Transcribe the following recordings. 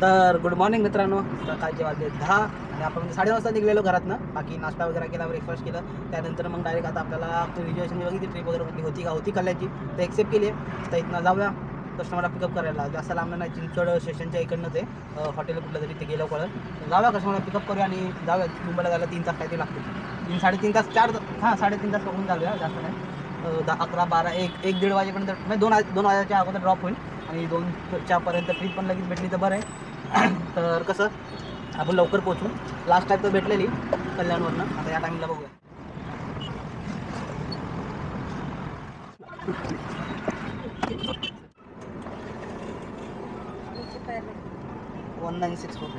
तर good morning मित्रांनो. सकाळचे वाजले दहा आणि आपण म्हणजे साडे वाजता निघलेलो घरातनं. बाकी नाश्ता वगैरे केला ब्रेकफास्ट केलं. त्यानंतर मग डायरेक्ट आता आपल्याला रिजर्वेशन बघितली ट्रिप वगैरे कुठली होती का? होती कल्याची तर एक्सेप्ट केली आहे. तर इथनं जाऊया. कस्टमरला पिकअप करायला. जास्त लांब नाही चिंचवड स्टेशनच्या इकडनं ते हॉटेल कुठलं तरी ते गेलं कळत जाऊया कस्टमरला पिकअप करूया आणि जाऊया. मुंबईला जायला तीन तास काहीतरी लागतो तीन साडेतीन तास चार हां साडेतीन तास बघून जाऊया. जास्त नाही. दहा अकरा बारा एक एक दीड वाजेपर्यंत म्हणजे दोन दोन वाजाच्या अगोदर ड्रॉप होईल. आणि दोनच्या पर्यंत ट्रिप पण लगेच भेटली तर बरं आहे. तर कसं आपण लवकर पोहोचू. लास्ट टाईम तर भेटलेली कल्याणवरनं. आता या टाईमला बघूया. वन नाईन सिक्स फोर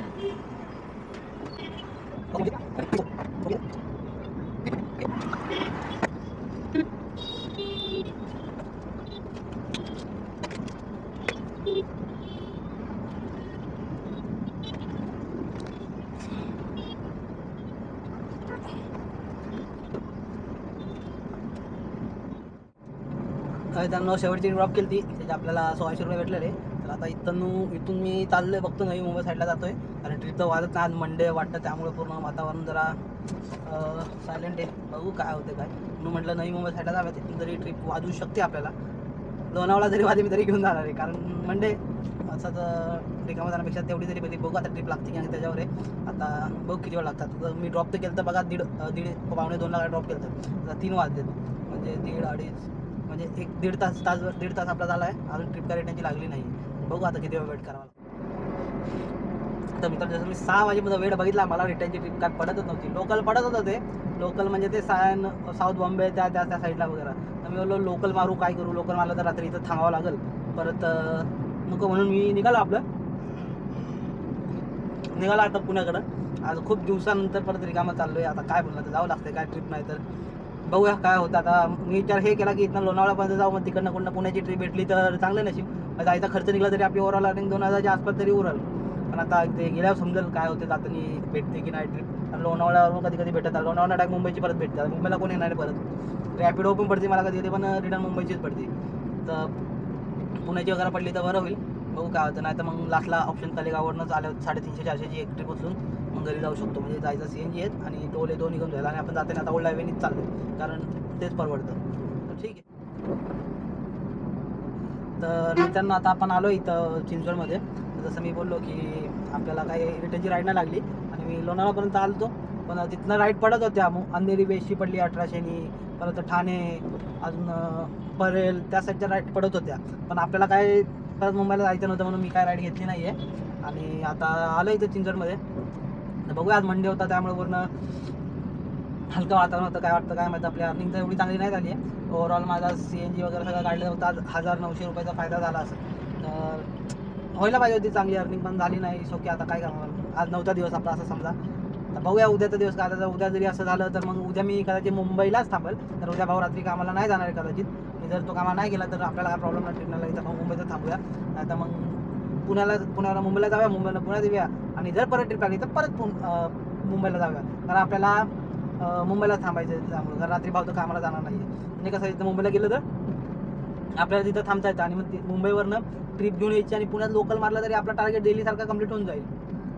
त्यांना शेवटची ड्रॉप केली ती त्याचे आपल्याला सोळाशे रुपये भेटलेले. तर आता इथून इथून मी चाललोय बघतो नवी मुंबई साईडला जातोय. कारण ट्रिप तर वाजत नाही आज मंडे वाटतं. त्यामुळे पूर्ण वातावरण जरा सायलेंट आहे. बघू काय होते काय. म्हणून म्हटलं नवी मुंबई साईडला जाव्या तिथून जरी ट्रिप वाजू शकते आपल्याला. लोणावळा जरी वाजे मी तरी घेऊन जाणार आहे. कारण मंडे असं तर रिकामा जाण्यापेक्षा तेवढी तरी कधी बघू आता ट्रिप लागते की आणि त्याच्यावर आहे. आता बघू किती वेळ लागतात. तर मी ड्रॉप तर केलं तर बघा दीड दीड पावणे दोन लाख ड्रॉप केलं तर तीन वाजले म्हणजे दीड अडीच म्हणजे एक दीड तास तास दीड तास आपला झाला आहे अजून ट्रिप काय लागली नाही. बघू आता किती वेळ वेट करावा. तर मित्रांनो जसं मी सहा वाजेपर्यंत वेळ बघितला मला रिटर्नची ट्रिप काय पडतच नव्हती. लोकल पडत होतं ते. लोकल म्हणजे ते सायन साऊथ बॉम्बे त्या त्या त्या साईडला वगैरे. तर मी बोललो लोकल मारू काय करू? लोकल मारलं तर रात्री इथं थांबावं लागेल. परत नको म्हणून मी निघालो आपलं. निघाला आता पुण्याकडं. आज खूप दिवसानंतर परत रिकामं आहे आता काय बोलणार? तर जावं लागतं काय ट्रिप नाही तर. बघूया काय होतं. आता मी विचार हे केला की इथनं लोणावळापर्यंत जाऊ मग तिकडनं कोणतं पुण्याची ट्रिप भेटली तर चांगलं नशीब. जायचा खर्च निघाला तरी आपली ओव्हरऑल अर्निंग दोन हजारच्या आसपास तरी उरल. पण आता ते गेल्यावर समजेल काय होते जातानी भेटते की नाही ट्रिप आणि लोणावळ्यावरून कधी कधी भेटतात. लोणावळा डायरेक्ट मुंबईची परत भेटतात. मुंबईला कोण येणार परत? रॅपिडो पण पडते मला कधी कधी पण रिटर्न मुंबईचीच पडते. तर पुण्याची वगैरे पडली तर बरं होईल. बघू काय होतं. नाही तर मग लास्टला ऑप्शन तलेगावरनंच आलं साडेतीनशे चारशेची एक ट्रिप उचलून जरी घरी जाऊ शकतो. म्हणजे जायचं सी एन जी आहेत आणि टोले दोन्ही घेऊन जायला आणि आपण जाताना आता ओल्ड हायवेनीच चाललो कारण तेच परवडतं. तर ठीक आहे. तर मित्रांनो आता आपण आलो इथं चिंचवडमध्ये. जसं मी बोललो की आपल्याला काही रिटर्नची राईड नाही लागली आणि मी लोणावळापर्यंत आलतो. पण तिथनं राईड पडत होत्या मग अंधेरी बेशी पडली अठराशेनी परत ठाणे अजून परेल त्या साईडच्या राईड पडत होत्या. पण आपल्याला काय परत मुंबईला जायचं नव्हतं म्हणून मी काय राईड घेतली नाही आहे आणि आता आलो इथं चिंचवडमध्ये. तर बघूया आज मंडे होता त्यामुळे पूर्ण हलकं वातावरण होतं. काय वाटतं काय माहिती आपली अर्निंग तर एवढी चांगली नाही झाली आहे. ओव्हरऑल माझा सी एन जी वगैरे सगळं काढलं होतं. आज हजार नऊशे रुपयाचा फायदा झाला असेल. तर व्हायला पाहिजे होती चांगली अर्निंग पण झाली नाही. सोके आता काय करणार? आज नवता दिवस आपला असं समजा. तर बघूया उद्याचा दिवस काय आता जर उद्या जरी असं झालं तर मग उद्या मी कदाचित मुंबईलाच थांबेल. तर उद्या भाऊ रात्री कामाला नाही जाणार आहे कदाचित. मी जर तो कामाला नाही गेला तर आपल्याला काय प्रॉब्लेम नाही. ट्रेनला इथं मग मुंबईत थांबूया. नाही तर मग पुण्याला पुण्याला मुंबईला जाऊया मुंबईला पुण्यात येऊया. आणि जर परत ट्रिप लागली तर परत पुन- मुंबईला जाऊया. कारण आपल्याला मुंबईला थांबायचं आहे त्यामुळे. कारण रात्री भाऊ तर कामाला जाणार नाही म्हणजे कसं आहे, इथं मुंबईला गेलं तर आपल्याला तिथं थांबता येतं. आणि मग मुंबईवरनं ट्रिप घेऊन यायची आणि पुण्यात लोकल मारलं तरी आपला टार्गेट डेलीसारखा कंप्लीट होऊन जाईल.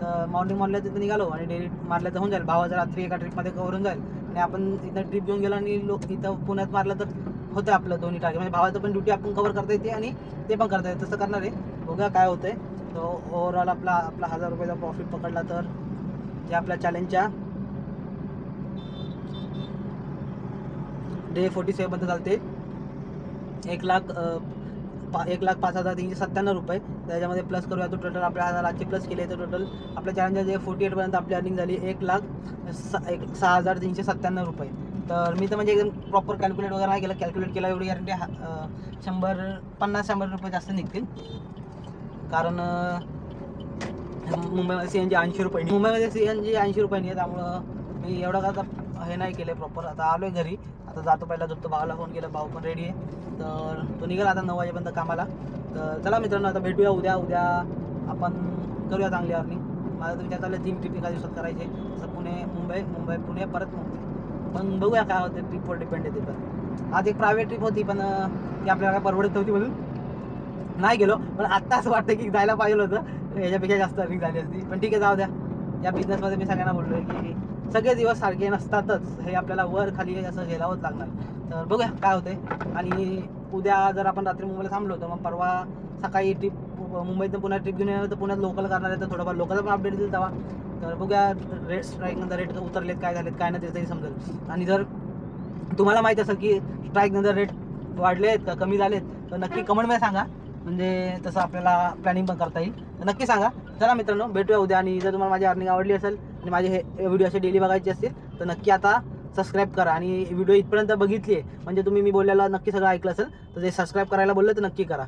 तर मॉर्निंग मॉर्निंग तिथं निघालो आणि डेली मारलं तर होऊन जाईल. भावाचं रात्री एका ट्रिपमध्ये कव्हर होऊन जाईल. आणि आपण इथं ट्रिप घेऊन गेलो आणि लोक इथं पुण्यात मारलं तर होतं आपलं दोन्ही टार्गेट म्हणजे भावाचं पण ड्युटी आपण कव्हर करता येते आणि ते पण करता येते. तसं करणार आहे. बघा काय होतंय. तो ओव्हरऑल आपला आपला हजार रुपयाचा प्रॉफिट पकडला तर जे आपल्या चॅलेंजच्या डे फोर्टी सेवनपर्यंत चालते. एक लाख पा एक लाख पाच हजार तीनशे सत्त्याण्णव रुपये. त्याच्यामध्ये प्लस करूया तो टोटल आपल्या हजार आठशे प्लस केले तर टोटल आपल्या चॅलेंजच्या जे फोर्टी एटपर्यंत आपली अर्निंग झाली एक लाख स एक सहा हजार तीनशे सत्त्याण्णव रुपये. तर मी तर म्हणजे एकदम प्रॉपर कॅल्क्युलेट वगैरे नाही केलं. कॅल्क्युलेट केला एवढी गॅरंटी शंभर पन्नास शंभर रुपये जास्त निघतील. कारण मुंबईमध्ये सी एन जी ऐंशी रुपये मुंबईमध्ये सी एन जी ऐंशी रुपये आहे त्यामुळं मी एवढं आता हे नाही केलं प्रॉपर आता आलो आहे घरी. आता जातो पहिला झोपतो. भावाला फोन केला. भाऊ पण रेडी आहे. तर तो निघाला आता नऊ वाजेपर्यंत कामाला. तर चला मित्रांनो आता भेटूया उद्या. उद्या आपण करूया चांगली अर्निंग माझा तर विचार चालला तीन ट्रिप एका दिवसात करायचे. जसं पुणे मुंबई मुंबई पुणे परत मुंबई. पण बघूया काय होते ट्रिपवर डिपेंड आहे ते पण. आज एक प्रायव्हेट ट्रिप होती पण ती आपल्याला काय परवडत नव्हती म्हणून. नाही गेलो पण आत्ता असं वाटतं की जायला पाहिजे होतं. याच्यापेक्षा जास्त अर्निंग झाली असती. पण ठीक आहे जाऊ द्या. या बिझनेसमध्ये मी सगळ्यांना बोललो आहे की सगळे दिवस सारखे नसतातच. हे आपल्याला वर खाली असं झेलावंच लागणार. तर बघूया काय होते आणि उद्या जर आपण रात्री मुंबईला थांबलो तर मग परवा सकाळी ट्रिप मुंबईतनं पुन्हा ट्रिप घेऊन येणार तर पुण्यात लोकल करणार आहे तर थोडंफार लोकल पण अपडेट देईल तेव्हा. तर बघूया रेट स्ट्राईकनंतर रेट उतरलेत काय झालेत काय नाही त्याचंही समजेल. आणि जर तुम्हाला माहीत असेल की स्ट्राईकनंतर रेट वाढले आहेत का कमी झालेत तर नक्की कमेंटमध्ये सांगा. म्हणजे तसं आपल्याला प्लॅनिंग पण करता येईल. तर नक्की सांगा. चला मित्रांनो भेटूया उद्या आणि जर तुम्हाला माझी अर्निंग आवडली असेल आणि माझे हे व्हिडिओ असे डेली बघायचे असतील तर नक्की आता सबस्क्राईब करा. आणि व्हिडिओ इथपर्यंत बघितली आहे म्हणजे तुम्ही मी बोलायला नक्की सगळं ऐकलं असेल तर ते सबस्क्राईब करायला बोललं तर नक्की करा.